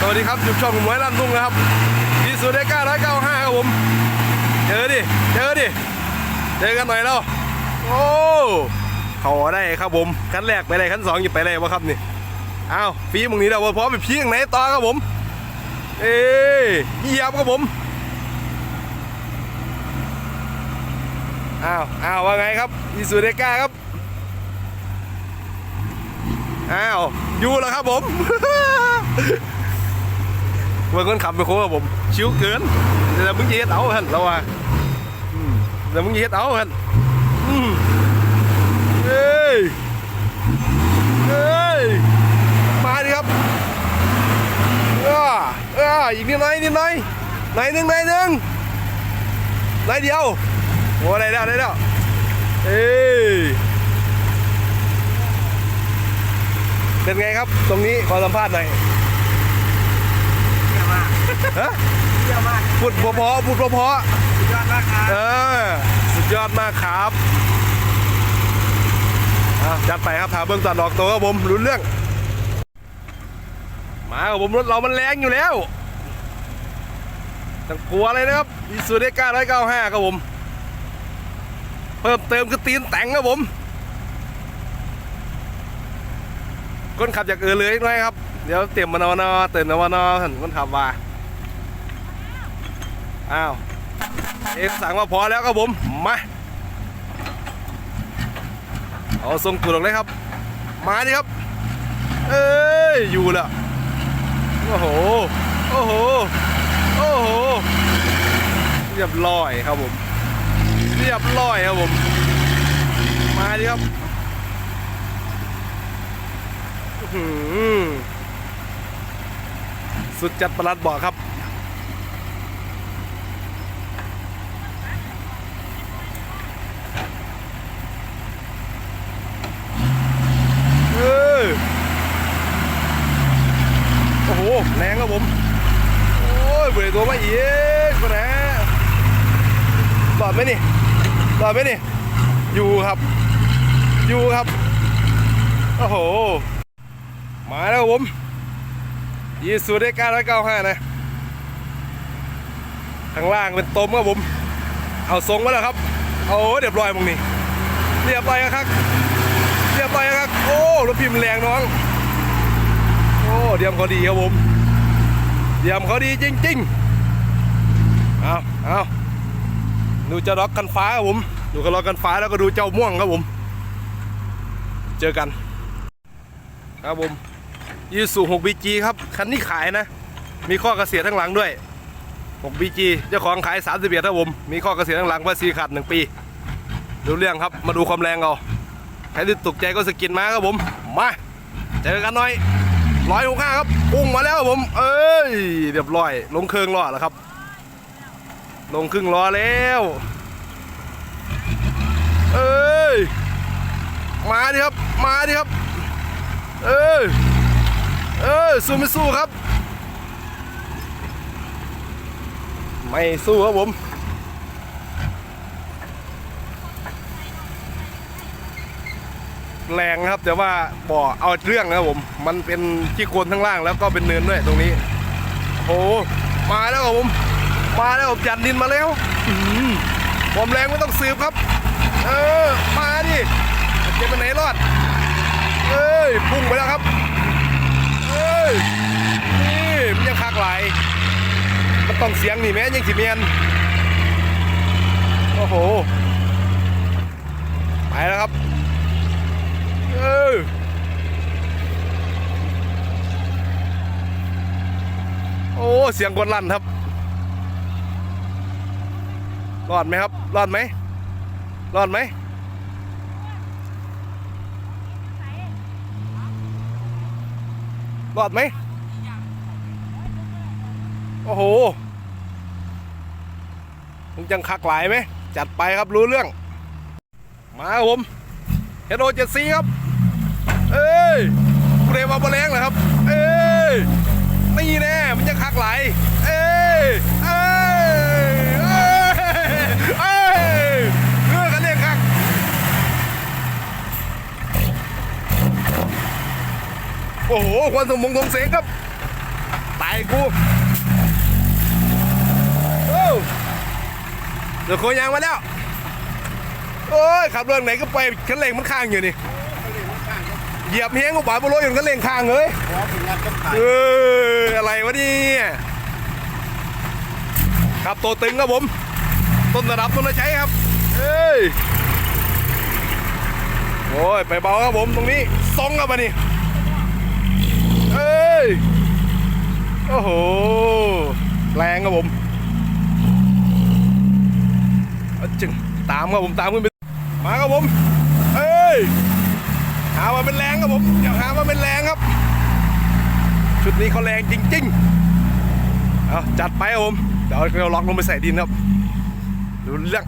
สวัสดีครับอยู่ช่องหมวยลั่นทุ่งนะครับดีสุดได้ก้าร้อยเก้าห้าครับผม เจอดิ เจอดิ เจอกันหน่อยแล้ว โอ้เขาได้ครับผมขั้นแรกไปได้ขั้นสองหยิบไปได้วะครับนี่อ้าวฟีมึงนี้เราพร้อมไปพีข้างไหนต่อครับผม เอ้ยเหยียบครับผมอ้าวอ้าวว่าไงครับอีสุเดก้าครับอ้าวอยู่แล้วครับผม เมื่อคนขับไปโค้งครับผมชิวเกินแต่มึงจะเฮ็ดเอาหันเราว่าอืมแต่มึงจะเฮ็ดเอาหันเอ้ยเอ้ยมาดิครับเออเอออีกนิดหน่อยนิดหน่อยหน่อยหนึ่งหน่อยหนึ่งหน่อยเดียวโอ้ได้แล้วได้แล้วเอ้ยเป็นไงครับ ตรงนี้ขอสัมภาษณ์หน่อย ฮะเยี่ยมมากพูดเพอๆพูดเพอสุดยอดมากครับๆเออสุดยอดมากครับอะจัดไปครับถาเบื้องตัดดอกตัวครับผมรู้เรื่องมาครับผมรถเรามันแรงอยู่แล้วต้องกลัวเลยนะครับอีซูเดก้าร้อยเก้าห้าครับผม เพิ่มเติมคือตีนแต่งครับผม คนขับจากเออเลยหน่อยครับ เดี๋ยวเตรียมมานอนอเตือนมานอท่านคนขับว่า อ้าวเอกสั่งมาพอแล้วครับผมมาเอาทรงตูดออกเลยครับ มาดิครับ เอ้ยอยู่ล้วโอ้โหโอ้โหโอ้โหเรียบร้อยครับผม เรียบร้อยครับผม มาดิครับสุดจัดประหลัดบอกครับ เออโอ้โหแรงครับผม โอ้ยเบรกตัวมาอีกคนนะหลอดไหมนี่หลอดไหมนี่ อยู่ครับ อยู่ครับ โอ้โห มาแล้วครับผมยีสูได้เก้าร้อยเก้าห้านะข้างล่างเป็นต้มครับผม เอาทรงมาแล้วครับ เอาเรียบร้อยมึงนี่ เรียบร้อยครับ เรียบร้อยครับ โอ้รถพิมพ์แรงน้อง เดียมเขาดีครับผมเดียมเขาดีจริงๆเอาเอาดูเจ้าล็อกกันฟ้าครับผม ดูกระล็อกกันฟ้าแล้วก็ดูเจ้าม่วงครับผม เจอกัน ครับผมยูสู 6BG ครับ คันนี้ขายนะ มีข้อเกษียณทั้งหลังด้วย 6BG เจ้าของขาย31ครับผม มีข้อเกษียณทั้งหลังภาษีขาด1ปี ดูเรื่องครับ มาดูความแรงเอาใครที่ตกใจก็สกินมาครับผม มา เจอกันหน่อย ร้อยหกห้าครับพุ่งมาแล้วผม เอ้ยเรียบร้อย ลงเครื่องล้อแล้วครับ ลงครึ่งล้อแล้ว เอ้ย มาดิครับ มาดิครับ เอ้ย เอ้ย สู้ไม่สู้ครับ ไม่สู้ครับผม แรงนะครับ แต่ว่าบ่อเอาเรื่องนะครับผม มันเป็นที่โคนทั้งล่างแล้วก็เป็นเนินด้วยตรงนี้โอ้มาแล้วครับผม มาแล้วผมจัดดินมาแล้วอื้อหือความแรงไม่ต้องสืบครับ เออ มาดิจะไปไหนรอด เอ้ยพุ่งไปแล้วครับ เอ้ยนี่มันยังคักไหลายมันต้องเสียงนี่แม้ยังสิเมียนโอ้โหไปแล้วครับ อโอ้เสียงกดลั่นครับรอดไหมครับรอดไหมรอดไหมรอดไหมโอ้โหมึงจังคักหลายไหม จัดไปครับรู้เรื่อง มาครับผมเฮโรเจ็ดซีครับ อ้ยกูเรมาบอแรงเหรอครับ เอ้ยนี่แน่มันจะคักไหล เอ้ยเอ้ยเอ้ยเอ้ยเลือกกันเรียกคักโอ้โหควันสมมงทงเสงครับตายกูโอ้เดี๋ยวโคยางมาแล้วโอ้ยขับเรื่องไหนก็ไปคันเร่งมันข้างอยู่นี่ เหยียบเฮี้ยงกูบ่ายบนรถอยู่คันเร่งข้างเลยขอถึงงานต้องขายเอออะไรวะเนี่ยครับตัวตึงครับผม ต้นระดับต้นระใช้ครับเอ้ยโอ้ยไปเบาครับผมตรงนี้ซองครับมานี่เอ้ยโอ้โหแรงครับผมเอาจึงตามครับผมตามขึ้นไปมาครับผมเอ้ย หามาเป็นแรงครับผมอย่าหามาเป็นแรงครับ ชุดนี้เขาแรงจริงๆเอาจัดไปครับผมเดี๋ยวเราล็อกลงไปใส่ดินครับดูเรื่อง